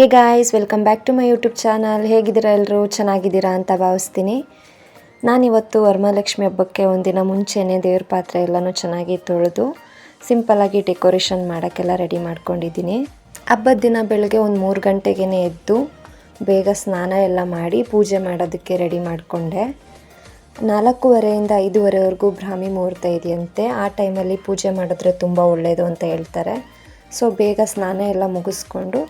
Hey guys welcome back to my YouTube channel ಹೇಗಿದ್ದೀರಾ ಎಲ್ಲರೂ ಚೆನ್ನಾಗಿದ್ದೀರಾ ಅಂತ ಭಾವಿಸ್ತೀನಿ. ನಾನಿವತ್ತು ವರಮಹಾಲಕ್ಷ್ಮಿ ಹಬ್ಬಕ್ಕೆ ಒಂದಿನ ಮುಂಚೆನೇ ದೇವ್ರ ಪಾತ್ರೆ ಎಲ್ಲನೂ ಚೆನ್ನಾಗಿ ತೊಳೆದು ಸಿಂಪಲ್ಲಾಗಿ ಡೆಕೋರೇಷನ್ ಮಾಡೋಕ್ಕೆಲ್ಲ ರೆಡಿ ಮಾಡ್ಕೊಂಡಿದ್ದೀನಿ. ಹಬ್ಬದ ದಿನ ಬೆಳಗ್ಗೆ ಒಂದು ಮೂರು ಗಂಟೆಗೇ ಎದ್ದು, ಬೇಗ ಸ್ನಾನ ಎಲ್ಲ ಮಾಡಿ ಪೂಜೆ ಮಾಡೋದಕ್ಕೆ ರೆಡಿ ಮಾಡಿಕೊಂಡೆ. ನಾಲ್ಕೂವರೆಯಿಂದ ಐದೂವರೆವರೆಗೂ ಬ್ರಾಹ್ಮಿ ಮುಹೂರ್ತ ಇದೆಯಂತೆ. ಆ ಟೈಮಲ್ಲಿ ಪೂಜೆ ಮಾಡಿದ್ರೆ ತುಂಬ ಒಳ್ಳೆಯದು ಅಂತ ಹೇಳ್ತಾರೆ. ಸೊ ಬೇಗ ಸ್ನಾನ ಎಲ್ಲ ಮುಗಿಸ್ಕೊಂಡು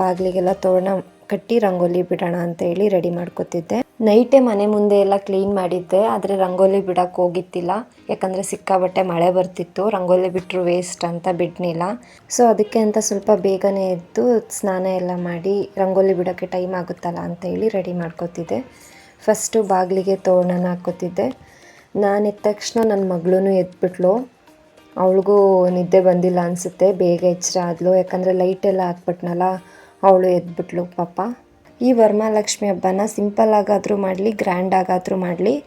ಬಾಗಿಲಿಗೆಲ್ಲ ತೋರಣ, ಕಟ್ಟಿ ರಂಗೋಲಿ ಬಿಡೋಣ ಅಂತ ಹೇಳಿ ರೆಡಿ ಮಾಡ್ಕೊತಿದ್ದೆ. ನೈಟೇ ಮನೆ ಮುಂದೆ ಎಲ್ಲ ಕ್ಲೀನ್ ಮಾಡಿದ್ದೆ, ಆದರೆ ರಂಗೋಲಿ ಬಿಡೋಕ್ಕೆ ಹೋಗಿತ್ತಿಲ್ಲ ಯಾಕಂದರೆ ಸಿಕ್ಕಾಬಟ್ಟೆ ಮಳೆ ಬರ್ತಿತ್ತು, ರಂಗೋಲಿ ಬಿಟ್ಟರು ವೇಸ್ಟ್ ಅಂತ ಬಿಡ್ನಿಲ್ಲ. ಸೊ ಅದಕ್ಕೆ ಅಂತ ಸ್ವಲ್ಪ ಬೇಗನೆ ಎದ್ದು ಸ್ನಾನ ಎಲ್ಲ ಮಾಡಿ ರಂಗೋಲಿ ಬಿಡೋಕ್ಕೆ ಟೈಮ್ ಆಗುತ್ತಲ್ಲ ಅಂತ ಹೇಳಿ ರೆಡಿ ಮಾಡ್ಕೊತಿದ್ದೆ. ಫಸ್ಟು ಬಾಗಿಲಿಗೆ ತೋರಣನ ಹಾಕೋತಿದ್ದೆ ನಾನು ಎದ್ದ ತಕ್ಷಣ ನನ್ನ ಮಗಳೂ ಎದ್ಬಿಟ್ಲು. ಅವಳಿಗೂ ನಿದ್ದೆ ಬಂದಿಲ್ಲ ಅನಿಸುತ್ತೆ, ಬೇಗ ಎಚ್ಚರ ಆದಳು ಯಾಕಂದರೆ ಲೈಟೆಲ್ಲ ಹಾಕ್ಬಿಟ್ನಲ್ಲ ಅವಳು ಎದ್ಬಿಟ್ಲು, ಪಾಪ. ಈ ವರಮಹಾಲಕ್ಷ್ಮಿ ಹಬ್ಬನ ಸಿಂಪಲ್ ಆಗಾದರೂ ಮಾಡಲಿ, ಗ್ರ್ಯಾಂಡ್ ಆಗಾದರೂ ಮಾಡಲಿ.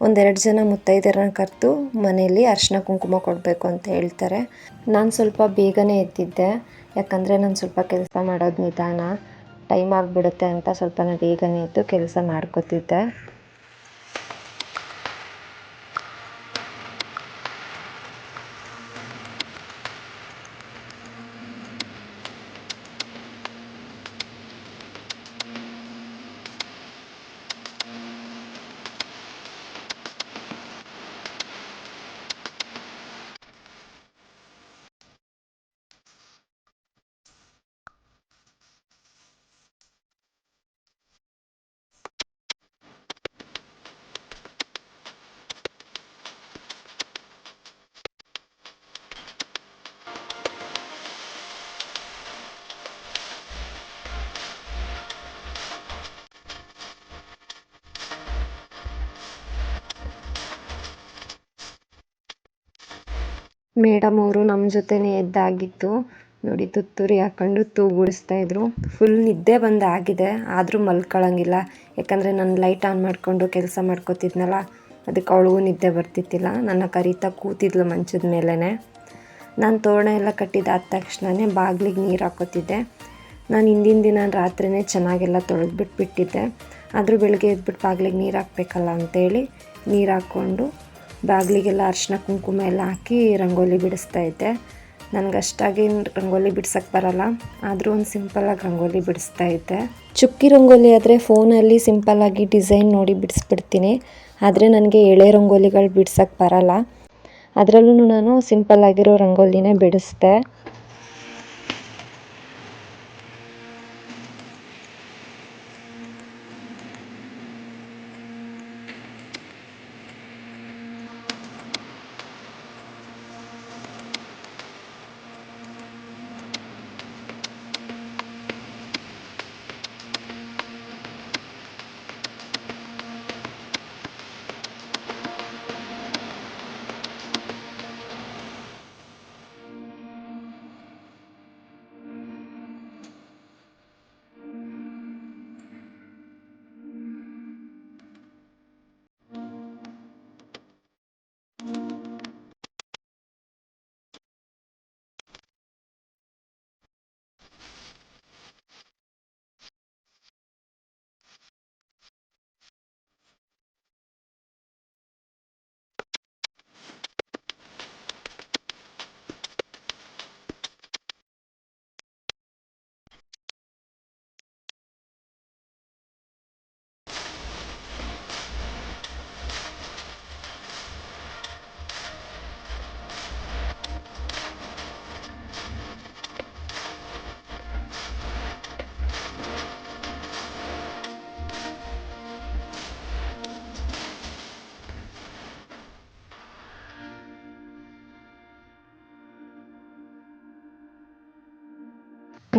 ಒಂದೆರಡು ಜನ ಮುತ್ತೈದೆಯರನ್ನ ಕರೆದು ಮನೆಯಲ್ಲಿ ಅರಿಶಿನ ಕುಂಕುಮ ಕೊಡಬೇಕು ಅಂತ ಹೇಳ್ತಾರೆ. ನಾನು ಸ್ವಲ್ಪ ಬೇಗನೆ ಎದ್ದಿದ್ದೆ. ಯಾಕಂದರೆ ನಾನು ಸ್ವಲ್ಪ ಕೆಲಸ ಮಾಡೋದು ನಿಧಾನ. ಟೈಮ್ ಆಗಿಬಿಡುತ್ತೆ ಅಂತ ಸ್ವಲ್ಪ ನಾನು ಬೇಗನೆ ಎದ್ದು ಕೆಲಸ ಮಾಡ್ಕೋತಿದ್ದೆ. ಮೇಡಮ್ ಅವರು ನಮ್ಮ ಜೊತೆನೇ ಎದ್ದಾಗಿತ್ತು ನೋಡಿ ತುತ್ತೂರಿ ಹಾಕೊಂಡು ತೂಗುಡಿಸ್ತಾ ಇದ್ರು. ಫುಲ್ ನಿದ್ದೆ ಬಂದು ಆಗಿದೆ. ಆದರೂ ಮಲ್ಕೊಳ್ಳೋಂಗಿಲ್ಲ ಯಾಕಂದರೆ ನಾನು ಲೈಟ್ ಆನ್ ಮಾಡಿಕೊಂಡು ಕೆಲಸ ಮಾಡ್ಕೋತಿದ್ನಲ್ಲ, ಅದಕ್ಕೆ ಅವಳಿಗೂ ನಿದ್ದೆ ಬರ್ತಿತ್ತಿಲ್ಲ ನನ್ನ ಕರೀತಾ ಕೂತಿದ್ಲು ಮಂಚದ ಮೇಲೇ ನಾನು ತೋರಣ ಎಲ್ಲ ಕಟ್ಟಿದಾದ ತಕ್ಷಣವೇ ಬಾಗಿಲಿಗೆ ನೀರು ಹಾಕೋತಿದ್ದೆ. ನಾನು ಹಿಂದಿನ ದಿನ ರಾತ್ರಿನೇ ಚೆನ್ನಾಗೆಲ್ಲ ತೊಳೆದ್ಬಿಟ್ಬಿಟ್ಟಿದ್ದೆ. ಆದರೂ ಬೆಳಗ್ಗೆ ಎದ್ಬಿಟ್ಟು ಬಾಗಿಲಿಗೆ ನೀರು ಹಾಕ್ಬೇಕಲ್ಲ ಅಂತೇಳಿ ನೀರು ಹಾಕ್ಕೊಂಡು ಬಾಗಿಲಿಗೆಲ್ಲ ಅರಿಶಿನ ಕುಂಕುಮ ಎಲ್ಲ ಹಾಕಿ ರಂಗೋಲಿ ಬಿಡಿಸ್ತಾ ಇದ್ದೆ. ನನಗೆ ಅಷ್ಟಾಗಿ ರಂಗೋಲಿ ಬಿಡ್ಸಕ್ಕೆ ಬರಲ್ಲ, ಆದರೂ ಒಂದು ಸಿಂಪಲ್ಲಾಗಿ ರಂಗೋಲಿ ಬಿಡಿಸ್ತಾ ಇದ್ದೆ. ಚುಕ್ಕಿ ರಂಗೋಲಿ ಆದರೆ ಫೋನಲ್ಲಿ ಸಿಂಪಲ್ಲಾಗಿ ಡಿಸೈನ್ ನೋಡಿ ಬಿಡಿಸ್ಬಿಡ್ತೀನಿ, ಆದರೆ ನನಗೆ ಎಳೆ ರಂಗೋಲಿಗಳು ಬಿಡ್ಸಕ್ಕೆ ಬರಲ್ಲ. ಅದರಲ್ಲೂ ನಾನು ಸಿಂಪಲ್ಲಾಗಿರೋ ರಂಗೋಲಿನೇ ಬಿಡಿಸ್ದೆ.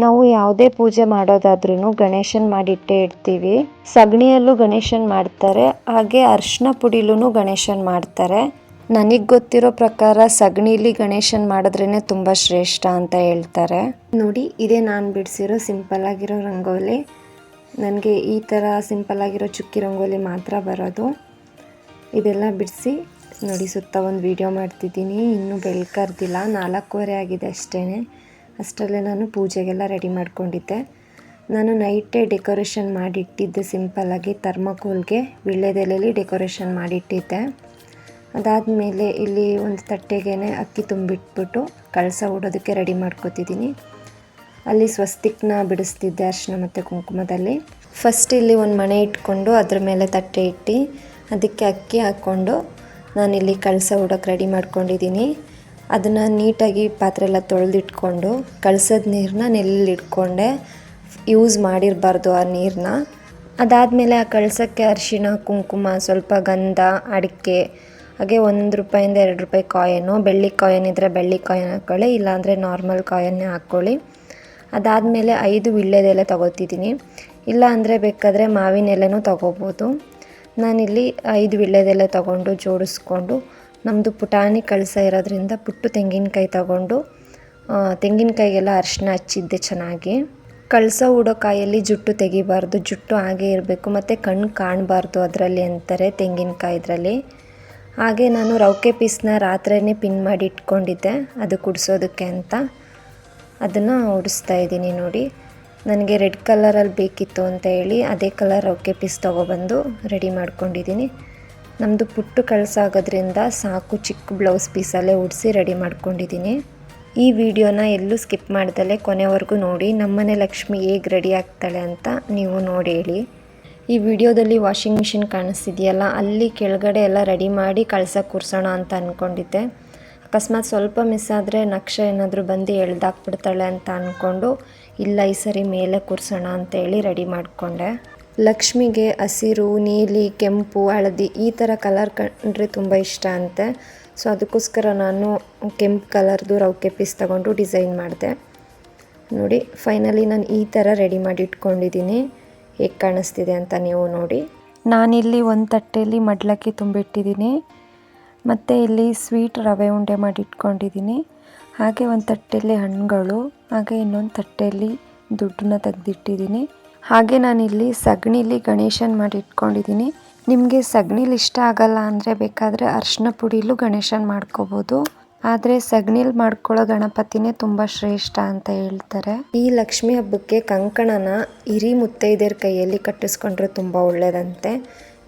ನಾವು ಯಾವುದೇ ಪೂಜೆ ಮಾಡೋದಾದ್ರೂ ಗಣೇಶನ್ ಮಾಡಿಟ್ಟೇ ಇಡ್ತೀವಿ. ಸಗಣಿಯಲ್ಲೂ ಗಣೇಶನ್ ಮಾಡ್ತಾರೆ, ಹಾಗೆ ಅರ್ಶಿನ ಪುಡಿಲೂ ಗಣೇಶನ್ ಮಾಡ್ತಾರೆ. ನನಗೆ ಗೊತ್ತಿರೋ ಪ್ರಕಾರ ಸಗಣಿಲಿ ಗಣೇಶನ್ ಮಾಡಿದ್ರೇ ತುಂಬ ಶ್ರೇಷ್ಠ ಅಂತ ಹೇಳ್ತಾರೆ. ನೋಡಿ, ಇದೇ ನಾನು ಬಿಡಿಸಿರೋ ಸಿಂಪಲ್ ಆಗಿರೋ ರಂಗೋಲಿ. ನನಗೆ ಈ ಥರ ಸಿಂಪಲ್ ಆಗಿರೋ ಚುಕ್ಕಿ ರಂಗೋಲಿ ಮಾತ್ರ ಬರೋದು. ಇದೆಲ್ಲ ಬಿಡಿಸಿ ನೋಡಿ ಸುತ್ತ ಒಂದು ವಿಡಿಯೋ ಮಾಡ್ತಿದ್ದೀನಿ. ಇನ್ನೂ ಬೆಳ್ಕರ್ದಿಲ್ಲ ನಾಲ್ಕೂವರೆ ಆಗಿದೆ ಅಷ್ಟೇ ಅಷ್ಟರಲ್ಲೇ ನಾನು ಪೂಜೆಗೆಲ್ಲ ರೆಡಿ ಮಾಡ್ಕೊಂಡಿದ್ದೆ. ನಾನು ನೈಟೇ ಡೆಕೋರೇಷನ್ ಮಾಡಿಟ್ಟಿದ್ದೆ ಸಿಂಪಲ್ಲಾಗಿ ಥರ್ಮಕೋಲ್ಗೆ ವೀಳ್ಯದೆಲೆಯಲ್ಲಿ ಡೆಕೋರೇಷನ್ ಮಾಡಿಟ್ಟಿದ್ದೆ. ಅದಾದಮೇಲೆ ಇಲ್ಲಿ ಒಂದು ತಟ್ಟೆಗೆ ಅಕ್ಕಿ ತುಂಬಿಟ್ಬಿಟ್ಟು ಕಳಸ ಉಡೋದಕ್ಕೆ ರೆಡಿ ಮಾಡ್ಕೊತಿದ್ದೀನಿ. ಅಲ್ಲಿ ಸ್ವಸ್ತಿಕ್ನ ಬಿಡಿಸ್ತಿದ್ದೆ ಅರ್ಶಿನ ಮತ್ತು ಕುಂಕುಮದಲ್ಲಿ. ಫಸ್ಟ್ ಇಲ್ಲಿ ಒಂದು ಮಣೆ ಇಟ್ಕೊಂಡು ಅದ್ರ ಮೇಲೆ ತಟ್ಟೆ ಇಟ್ಟು, ಅದಕ್ಕೆ ಅಕ್ಕಿ ಹಾಕ್ಕೊಂಡು ನಾನಿಲ್ಲಿ ಕಳಸ ಉಡೋಕ್ಕೆ ರೆಡಿ ಮಾಡ್ಕೊಂಡಿದ್ದೀನಿ. ಅದನ್ನು ನೀಟಾಗಿ ಪಾತ್ರೆ ಎಲ್ಲ ತೊಳೆದಿಟ್ಕೊಂಡು ಕಳ್ಸದ ನೀರನ್ನ ನೆಲ್ಲಿಟ್ಕೊಂಡೆ ಯೂಸ್ ಮಾಡಿರಬಾರ್ದು ಆ ನೀರನ್ನ ಅದಾದಮೇಲೆ ಆ ಕಳ್ಸಕ್ಕೆ ಅರಿಶಿಣ, ಕುಂಕುಮ, ಸ್ವಲ್ಪ ಗಂಧ, ಅಡಿಕೆ, ಹಾಗೆ ಒಂದು ರೂಪಾಯಿಂದ ಎರಡು ರೂಪಾಯಿ ಕಾಯಿನು, ಬೆಳ್ಳಿ ಕಾಯಿನ್ ಇದ್ದರೆ ಬೆಳ್ಳಿ ಕಾಯಿನ್ ಹಾಕ್ಕೊಳ್ಳಿ ಇಲ್ಲಾಂದರೆ ನಾರ್ಮಲ್ ಕಾಯನ್ನೇ ಹಾಕ್ಕೊಳ್ಳಿ ಅದಾದಮೇಲೆ ಐದು ವೀಳ್ಯದೆಲೆ ತೊಗೋತಿದ್ದೀನಿ. ಇಲ್ಲ ಅಂದರೆ ಬೇಕಾದರೆ ಮಾವಿನ ಎಲೆನೂ ತೊಗೋಬೋದು. ನಾನಿಲ್ಲಿ ಐದು ವೀಳ್ಯದೆಲೆ ತೊಗೊಂಡು ಜೋಡಿಸ್ಕೊಂಡು ನಮ್ಮದು ಪುಟಾಣಿ ಕಳಸ ಇರೋದ್ರಿಂದ ಪುಟ್ಟು ತೆಂಗಿನಕಾಯಿ ತಗೊಂಡು ತೆಂಗಿನಕಾಯಿಗೆಲ್ಲ ಅರಿಶಿನ ಹಚ್ಚಿದ್ದೆ ಚೆನ್ನಾಗಿ. ಕಳಸ ಉಡೋಕಾಯಲ್ಲಿ ಜುಟ್ಟು ತೆಗಿಬಾರ್ದು, ಜುಟ್ಟು ಹಾಗೆ ಇರಬೇಕು, ಮತ್ತು ಕಣ್ಣು ಕಾಣಬಾರ್ದು ಅದರಲ್ಲಿ ಅಂತಾರೆ ತೆಂಗಿನಕಾಯಿ ಇದರಲ್ಲಿ. ಹಾಗೆ ನಾನು ರೌಕೆ ಪೀಸ್ನ ರಾತ್ರಿಯೇ ಪಿನ್ ಮಾಡಿ ಇಟ್ಕೊಂಡಿದ್ದೆ, ಅದು ಕುಡಿಸೋದಕ್ಕೆ ಅಂತ. ಅದನ್ನು ಉಡಿಸ್ತಾ ಇದ್ದೀನಿ ನೋಡಿ. ನನಗೆ ರೆಡ್ ಕಲರಲ್ಲಿ ಬೇಕಿತ್ತು ಅಂತ ಹೇಳಿ ಅದೇ ಕಲರ್ ರೌಕೆ ಪೀಸ್ ತೊಗೊಬಂದು ರೆಡಿ ಮಾಡ್ಕೊಂಡಿದ್ದೀನಿ. ನಮ್ಮದು ಪುಟ್ಟು ಕಳ್ಸಾಗೋದ್ರಿಂದ ಸಾಕು ಚಿಕ್ಕ ಬ್ಲೌಸ್ ಪೀಸಲ್ಲೇ ಉಡಿಸಿ ರೆಡಿ ಮಾಡ್ಕೊಂಡಿದ್ದೀನಿ. ಈ ವಿಡಿಯೋನ ಎಲ್ಲೂ ಸ್ಕಿಪ್ ಮಾಡ್ದಲೇ ಕೊನೆವರೆಗೂ ನೋಡಿ, ನಮ್ಮನೆ ಲಕ್ಷ್ಮಿ ಹೇಗೆ ರೆಡಿ ಆಗ್ತಾಳೆ ಅಂತ ನೀವು ನೋಡಿ ಹೇಳಿ. ಈ ವಿಡಿಯೋದಲ್ಲಿ ವಾಷಿಂಗ್ ಮಿಷಿನ್ ಕಾಣಿಸ್ತಿದೆಯಲ್ಲ, ಅಲ್ಲಿ ಕೆಳಗಡೆ ಎಲ್ಲ ರೆಡಿ ಮಾಡಿ ಕಳ್ಸಕ್ಕೆ ಕೂರ್ಸೋಣ ಅಂತ ಅಂದ್ಕೊಂಡಿದ್ದೆ ಅಕಸ್ಮಾತ್ ಸ್ವಲ್ಪ ಮಿಸ್ ಆದರೆ ನಕ್ಷೆ ಏನಾದರೂ ಬಂದು ಎಳ್ದಾಕ್ಬಿಡ್ತಾಳೆ ಅಂತ ಅಂದ್ಕೊಂಡು ಇಲ್ಲ ಈ ಸರಿ ಮೇಲೆ ಕೂರ್ಸೋಣ ಅಂತೇಳಿ ರೆಡಿ ಮಾಡಿಕೊಂಡೆ. ಲಕ್ಷ್ಮಿಗೆ ಹಸಿರು, ನೀಲಿ, ಕೆಂಪು, ಹಳದಿ ಈ ಥರ ಕಲರ್ ಕಂಡ್ರೆ ತುಂಬ ಇಷ್ಟ ಅಂತೆ. ಸೊ ಅದಕ್ಕೋಸ್ಕರ ನಾನು ಕೆಂಪು ಕಲರ್ದು ರೌಕೆ ಪೀಸ್ ತಗೊಂಡು ಡಿಸೈನ್ ಮಾಡಿದೆ. ನೋಡಿ ಫೈನಲಿ ನಾನು ಈ ಥರ ರೆಡಿ ಮಾಡಿ ಇಟ್ಕೊಂಡಿದ್ದೀನಿ. ಹೇಗೆ ಕಾಣಿಸ್ತಿದೆ ಅಂತ ನೀವು ನೋಡಿ. ನಾನಿಲ್ಲಿ ಒಂದು ತಟ್ಟೆಯಲ್ಲಿ ಮಡ್ಲಕ್ಕಿ ತುಂಬಿಟ್ಟಿದ್ದೀನಿ. ಮತ್ತು ಇಲ್ಲಿ ಸ್ವೀಟ್ ರವೆ ಉಂಡೆ ಮಾಡಿ ಇಟ್ಕೊಂಡಿದ್ದೀನಿ. ಹಾಗೆ ಒಂದು ತಟ್ಟೆಯಲ್ಲಿ ಹಣ್ಣುಗಳು, ಹಾಗೆ ಇನ್ನೊಂದು ತಟ್ಟೆಯಲ್ಲಿ ದುಡ್ಡನ್ನ ತೆಗೆದಿಟ್ಟಿದ್ದೀನಿ. ಹಾಗೆ ನಾನಿಲ್ಲಿ ಸಗಣಿಲಿ ಗಣೇಶನ ಮಾಡಿ ಇಟ್ಕೊಂಡಿದ್ದೀನಿ ನಿಮಗೆ ಸಗಣಿಲಿ ಇಷ್ಟ ಆಗಲ್ಲ ಅಂದರೆ ಬೇಕಾದರೆ ಅರ್ಶಿನ ಪುಡಿಲೂ ಗಣೇಶನ ಮಾಡ್ಕೋಬೋದು. ಆದರೆ ಸಗಣಿಲಿ ಮಾಡ್ಕೊಳ್ಳೋ ಗಣಪತಿನೇ ತುಂಬ ಶ್ರೇಷ್ಠ ಅಂತ ಹೇಳ್ತಾರೆ. ಈ ಲಕ್ಷ್ಮಿ ಹಬ್ಬಕ್ಕೆ ಕಂಕಣನ ಹಿರಿ ಮುತ್ತೈದೆಯರ ಕೈಯಲ್ಲಿ ಕಟ್ಟಿಸ್ಕೊಂಡ್ರೆ ತುಂಬ ಒಳ್ಳೆಯದಂತೆ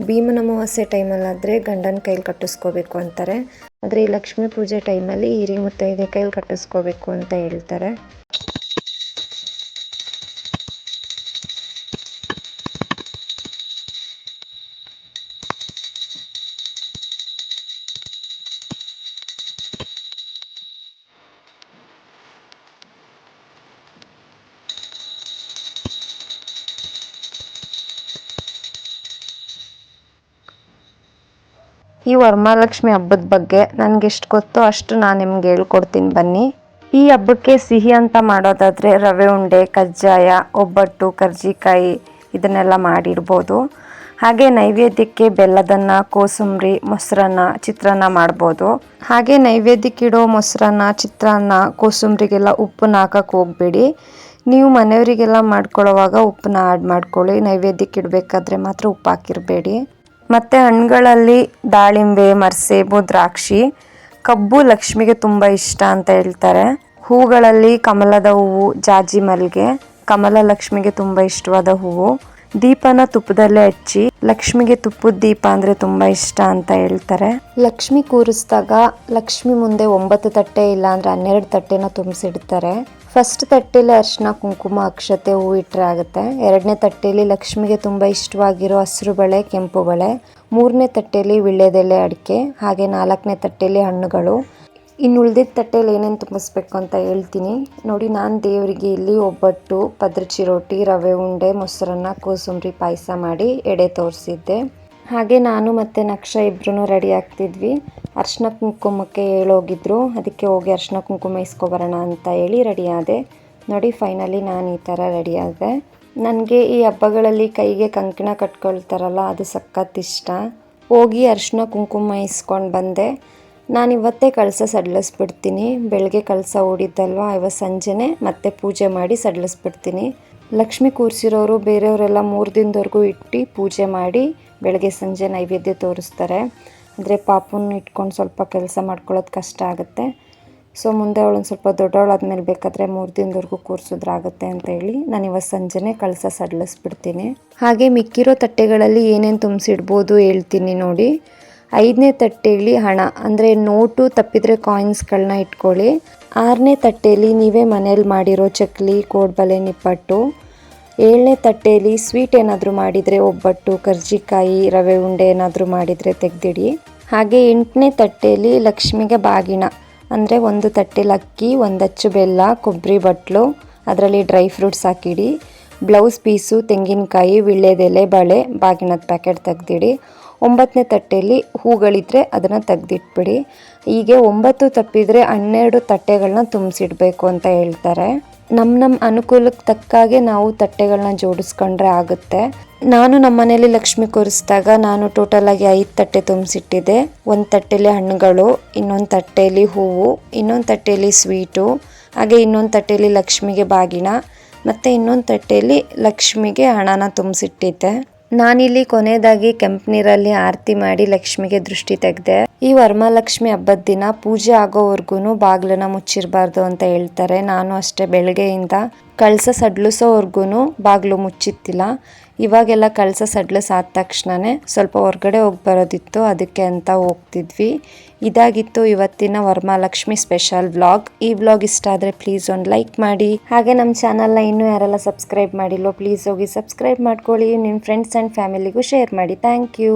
ಭೀಮನ ಅಮಾವಾಸ್ಯೆ ಟೈಮಲ್ಲಾದರೆ ಗಂಡನ ಕೈಲಿ ಕಟ್ಟಿಸ್ಕೋಬೇಕು ಅಂತಾರೆ. ಆದರೆ ಈ ಲಕ್ಷ್ಮೀ ಪೂಜೆ ಟೈಮಲ್ಲಿ ಹಿರಿ ಮುತ್ತೈದೆ ಕೈಲಿ ಕಟ್ಟಿಸ್ಕೋಬೇಕು ಅಂತ ಹೇಳ್ತಾರೆ. ಈ ವರಮಹಾಲಕ್ಷ್ಮಿ ಹಬ್ಬದ ಬಗ್ಗೆ ನನಗೆ ಎಷ್ಟು ಗೊತ್ತೋ ಅಷ್ಟು ನಾನು ನಿಮ್ಗೆ ಹೇಳ್ಕೊಡ್ತೀನಿ ಬನ್ನಿ. ಈ ಹಬ್ಬಕ್ಕೆ ಸಿಹಿ ಅಂತ ಮಾಡೋದಾದರೆ ರವೆ ಉಂಡೆ, ಕಜ್ಜಾಯ, ಒಬ್ಬಟ್ಟು, ಕರ್ಜಿಕಾಯಿ ಇದನ್ನೆಲ್ಲ ಮಾಡಿಡ್ಬೋದು. ಹಾಗೆ ನೈವೇದ್ಯಕ್ಕೆ ಬೆಲ್ಲದನ್ನ, ಕೋಸಂಬರಿ, ಮೊಸರನ್ನ, ಚಿತ್ರಾನ್ನ ಮಾಡ್ಬೋದು. ಹಾಗೆ ನೈವೇದ್ಯಕ್ಕಿಡೋ ಮೊಸರನ್ನ, ಚಿತ್ರಾನ್ನ, ಕೋಸಂಬರಿಗೆಲ್ಲ ಉಪ್ಪನ್ನ ಹಾಕಕ್ಕೆ ಹೋಗಬೇಡಿ. ನೀವು ಮನೆಯವರಿಗೆಲ್ಲ ಮಾಡ್ಕೊಳ್ಳೋವಾಗ ಉಪ್ಪನ್ನ ಆ್ಯಡ್ ಮಾಡ್ಕೊಳ್ಳಿ. ನೈವೇದ್ಯಕ್ಕೆ ಇಡಬೇಕಾದ್ರೆ ಮಾತ್ರ ಉಪ್ಪು ಹಾಕಿರಬೇಡಿ ಮತ್ತು ಹಣ್ಣುಗಳಲ್ಲಿ ದಾಳಿಂಬೆ ಮರಸೇಬು ದ್ರಾಕ್ಷಿ, ಕಬ್ಬು ಲಕ್ಷ್ಮಿಗೆ ತುಂಬ ಇಷ್ಟ ಅಂತ ಹೇಳ್ತಾರೆ. ಹೂಗಳಲ್ಲಿ ಕಮಲದ ಹೂವು, ಜಾಜಿ ಮಲ್ಲಿಗೆ, ಕಮಲ ಲಕ್ಷ್ಮಿಗೆ ತುಂಬ ಇಷ್ಟವಾದ ಹೂವು. ದೀಪನ ತುಪ್ಪದಲ್ಲೇ ಹಚ್ಚಿ ಲಕ್ಷ್ಮಿಗೆ ತುಪ್ಪದ ದೀಪ ಅಂದರೆ ತುಂಬ ಇಷ್ಟ ಅಂತ ಹೇಳ್ತಾರೆ. ಲಕ್ಷ್ಮಿ ಕೂರಿಸಿದಾಗ ಲಕ್ಷ್ಮಿ ಮುಂದೆ ಒಂಬತ್ತು ತಟ್ಟೆ ಇಲ್ಲ ಅಂದರೆ ಹನ್ನೆರಡು ತಟ್ಟೆನ ತುಂಬಿಸಿಡ್ತಾರೆ. ಫಸ್ಟ್ ತಟ್ಟೆಯಲ್ಲಿ ಅರಿಶಿನ ಕುಂಕುಮ, ಅಕ್ಷತೆ ಹೂ ಇಟ್ಟರೆ ಆಗುತ್ತೆ. ಎರಡನೇ ತಟ್ಟೆಯಲ್ಲಿ ಲಕ್ಷ್ಮಿಗೆ ತುಂಬ ಇಷ್ಟವಾಗಿರೋ ಹಸಿರು ಬಳೆ, ಕೆಂಪು ಬಳೆ. ಮೂರನೇ ತಟ್ಟೆಯಲ್ಲಿ ವಿಳ್ಯದೆಲೆ ಅಡಿಕೆ, ಹಾಗೆ ನಾಲ್ಕನೇ ತಟ್ಟೆಯಲ್ಲಿ ಹಣ್ಣುಗಳು. ಇನ್ನು ಉಳಿದಿದ್ದ ತಟ್ಟೆಯಲ್ಲಿ ಏನೇನು ತುಂಬಿಸ್ಬೇಕು ಅಂತ ಹೇಳ್ತೀನಿ. ನೋಡಿ, ನಾನು ದೇವರಿಗೆ ಇಲ್ಲಿ ಒಬ್ಬಟ್ಟು ಪದ್ರ ಚಿರೋಟಿ ರವೆ ಉಂಡೆ, ಮೊಸರನ್ನ, ಕೋಸಂಬರಿ ಪಾಯಸ ಮಾಡಿ ಎಡೆ ತೋರಿಸಿದ್ದೆ. ಹಾಗೆ ನಾನು ಮತ್ತು ನಕ್ಷ ಇಬ್ಬರೂ ರೆಡಿ ಆಗ್ತಿದ್ವಿ. ಅರ್ಶಿನ ಕುಂಕುಮಕ್ಕೆ ಹೇಳೋಗಿದ್ರು ಅದಕ್ಕೆ ಹೋಗಿ ಅರ್ಶಿನ ಕುಂಕುಮ ಇಸ್ಕೊಬರೋಣ ಅಂತ ಹೇಳಿ ರೆಡಿ ಆದೆ. ನೋಡಿ ಫೈನಲಿ ನಾನು ಈ ಥರ ರೆಡಿ ಆದೆ. ನನಗೆ ಈ ಹಬ್ಬಗಳಲ್ಲಿ ಕೈಗೆ ಕಂಕಣ ಕಟ್ಕೊಳ್ತಾರಲ್ಲ, ಅದು ಸಖತ್ ಇಷ್ಟ. ಹೋಗಿ ಅರ್ಶಿನ ಕುಂಕುಮ ಇಸ್ಕೊಂಡು ಬಂದೆ. ನಾನು ಇವತ್ತೇ ಕಳಸ ಸಡ್ಲಿಸ್ಬಿಡ್ತೀನಿ. ಬೆಳಗ್ಗೆ ಕಳಸ ಓಡಿದ್ದಲ್ವ ಇವತ್ತು ಸಂಜೆನೆ ಮತ್ತೆ ಪೂಜೆ ಮಾಡಿ ಸಡ್ಲಿಸ್ಬಿಡ್ತೀನಿ. ಲಕ್ಷ್ಮಿ ಕೂರಿಸಿರೋರು ಬೇರೆಯವರೆಲ್ಲ ಮೂರು ದಿನದವರೆಗೂ ಇಟ್ಟು ಪೂಜೆ ಮಾಡಿ ಬೆಳಗ್ಗೆ ಸಂಜೆ ನೈವೇದ್ಯ ತೋರಿಸ್ತಾರೆ. ಅಂದರೆ ಪಾಪುನ ಇಟ್ಕೊಂಡು ಸ್ವಲ್ಪ ಕೆಲಸ ಮಾಡ್ಕೊಳ್ಳೋದು ಕಷ್ಟ ಆಗುತ್ತೆ. ಸೊ ಮುಂದೆ ಅವಳೊಂದು ಸ್ವಲ್ಪ ದೊಡ್ಡವಳಾದ್ಮೇಲೆ ಬೇಕಾದರೆ ಮೂರು ದಿನದವರೆಗೂ ಕೂರಿಸಿದ್ರಾಗುತ್ತೆ ಅಂತ ಹೇಳಿ ನಾನು ಇವತ್ತು ಸಂಜೆನೇ ಕಳಸ ಸಡ್ಲಿಸ್ಬಿಡ್ತೀನಿ. ಹಾಗೆ ಮಿಕ್ಕಿರೋ ತಟ್ಟೆಗಳಲ್ಲಿ ಏನೇನು ತುಂಬಿಸಿಡ್ಬೋದು ಹೇಳ್ತೀನಿ ನೋಡಿ. ಐದನೇ ತಟ್ಟೆಯಲ್ಲಿ ಹಣ, ಅಂದರೆ ನೋಟು ತಪ್ಪಿದರೆ ಕಾಯಿನ್ಸ್ಗಳನ್ನ ಇಟ್ಕೊಳ್ಳಿ. ಆರನೇ ತಟ್ಟೆಯಲ್ಲಿ ನೀವೇ ಮನೇಲಿ ಮಾಡಿರೋ ಚಕ್ಲಿ ಕೋಡ್ಬಲೆ ನಿಪ್ಪಟ್ಟು. ಏಳನೇ ತಟ್ಟೆಯಲ್ಲಿ ಸ್ವೀಟ್ ಏನಾದರೂ ಮಾಡಿದರೆ ಒಬ್ಬಟ್ಟು, ಕರ್ಜಿಕಾಯಿ, ರವೆ ಉಂಡೆ ಏನಾದರೂ ಮಾಡಿದರೆ ತೆಗೆದಿಡಿ. ಹಾಗೆ ಎಂಟನೇ ತಟ್ಟೆಯಲ್ಲಿ ಲಕ್ಷ್ಮಿಗೆ ಬಾಗಿನ ಅಂದರೆ ಒಂದು ತಟ್ಟೆಲಿ ಅಕ್ಕಿ ಒಂದು ಅಚ್ಚು ಬೆಲ್ಲ, ಕೊಬ್ಬರಿ ಬಟ್ಲು, ಅದರಲ್ಲಿ ಡ್ರೈ ಫ್ರೂಟ್ಸ್ ಹಾಕಿಡಿ. ಬ್ಲೌಸ್ ಪೀಸು ತೆಂಗಿನಕಾಯಿ ವಿಳ್ಯದೆಲೆ ಬಳೆ ಬಾಗಿನದ ಪ್ಯಾಕೆಟ್ ತೆಗೆದಿಡಿ. ಒಂಬತ್ತನೇ ತಟ್ಟೆಯಲ್ಲಿ ಹೂಗಳಿದ್ರೆ ಅದನ್ನು ತೆಗೆದಿಟ್ಬಿಡಿ. ಹೀಗೆ ಒಂಬತ್ತು ತಪ್ಪಿದರೆ ಹನ್ನೆರಡು ತಟ್ಟೆಗಳನ್ನ ತುಂಬಿಸಿಡ್ಬೇಕು ಅಂತ ಹೇಳ್ತಾರೆ. ನಮ್ಮ ನಮ್ಮ ಅನುಕೂಲಕ್ಕೆ ತಕ್ಕಾಗೆ ನಾವು ತಟ್ಟೆಗಳನ್ನ ಜೋಡಿಸ್ಕೊಂಡ್ರೆ ಆಗುತ್ತೆ. ನಾನು ನಮ್ಮ ಮನೇಲಿ ಲಕ್ಷ್ಮಿ ಕೂರಿಸಿದಾಗ ನಾನು ಟೋಟಲಾಗಿ ಐದು ತಟ್ಟೆ ತುಂಬಿಸಿಟ್ಟಿದ್ದೆ. ಒಂದು ತಟ್ಟೆಲಿ ಹಣ್ಣುಗಳು, ಇನ್ನೊಂದು ತಟ್ಟೆಯಲ್ಲಿ ಹೂವು, ಇನ್ನೊಂದು ತಟ್ಟೆಯಲ್ಲಿ ಸ್ವೀಟು, ಹಾಗೆ ಇನ್ನೊಂದು ತಟ್ಟೆಯಲ್ಲಿ ಲಕ್ಷ್ಮಿಗೆ ಬಾಗಿನ, ಮತ್ತು ಇನ್ನೊಂದು ತಟ್ಟೆಯಲ್ಲಿ ಲಕ್ಷ್ಮಿಗೆ ಹಣನ ತುಂಬಿಸಿಟ್ಟಿದ್ದೆ. ನಾನಿಲ್ಲಿ ಕೊನೆಯದಾಗಿ ಕೆಂಪು ನೀರಲ್ಲಿ ಆರತಿ ಮಾಡಿ ಲಕ್ಷ್ಮಿಗೆ ದೃಷ್ಟಿ ತೆಗೆದೆ, ಈ ವರಮಹಾಲಕ್ಷ್ಮಿ ಹಬ್ಬದ ದಿನ ಪೂಜೆ ಆಗೋವರೆಗೂ ಬಾಗಿಲನ್ನ ಮುಚ್ಚಿರಬಾರ್ದು ಅಂತ ಹೇಳ್ತಾರೆ. ನಾನು ಅಷ್ಟೇ ಬೆಳಗ್ಗೆಯಿಂದ ಕಳಸ ಸಡ್ಲಿಸೋವರೆಗೂ ಬಾಗಿಲು ಮುಚ್ಚಿತ್ತಿಲ್ಲ. ಇವಾಗೆಲ್ಲ ಕಳಸ ಸಡ್ಲಿಸ್ ಆದ ತಕ್ಷಣವೇ ಸ್ವಲ್ಪ ಹೊರಗಡೆ ಹೋಗಿ ಬರೋದಿತ್ತು, ಅದಕ್ಕೆ ಅಂತ ಹೋಗ್ತಿದ್ವಿ. ಇದಾಗಿತ್ತು ಇವತ್ತಿನ ವರಮಹಾಲಕ್ಷ್ಮಿ ಸ್ಪೆಷಲ್ ವ್ಲಾಗ್. ಈ ವ್ಲಾಗ್ ಇಷ್ಟ ಆದರೆ ಪ್ಲೀಸ್ ಒಂದು ಲೈಕ್ ಮಾಡಿ. ಹಾಗೆ ನಮ್ಮ ಚಾನಲ್ನ ಇನ್ನೂ ಯಾರೆಲ್ಲ ಸಬ್ಸ್ಕ್ರೈಬ್ ಮಾಡಿಲ್ಲೋ ಪ್ಲೀಸ್ ಹೋಗಿ ಸಬ್ಸ್ಕ್ರೈಬ್ ಮಾಡ್ಕೊಳ್ಳಿ. ನಿಮ್ಮ ಫ್ರೆಂಡ್ಸ್ ಆ್ಯಂಡ್ ಫ್ಯಾಮಿಲಿಗೂ ಶೇರ್ ಮಾಡಿ. Thank you.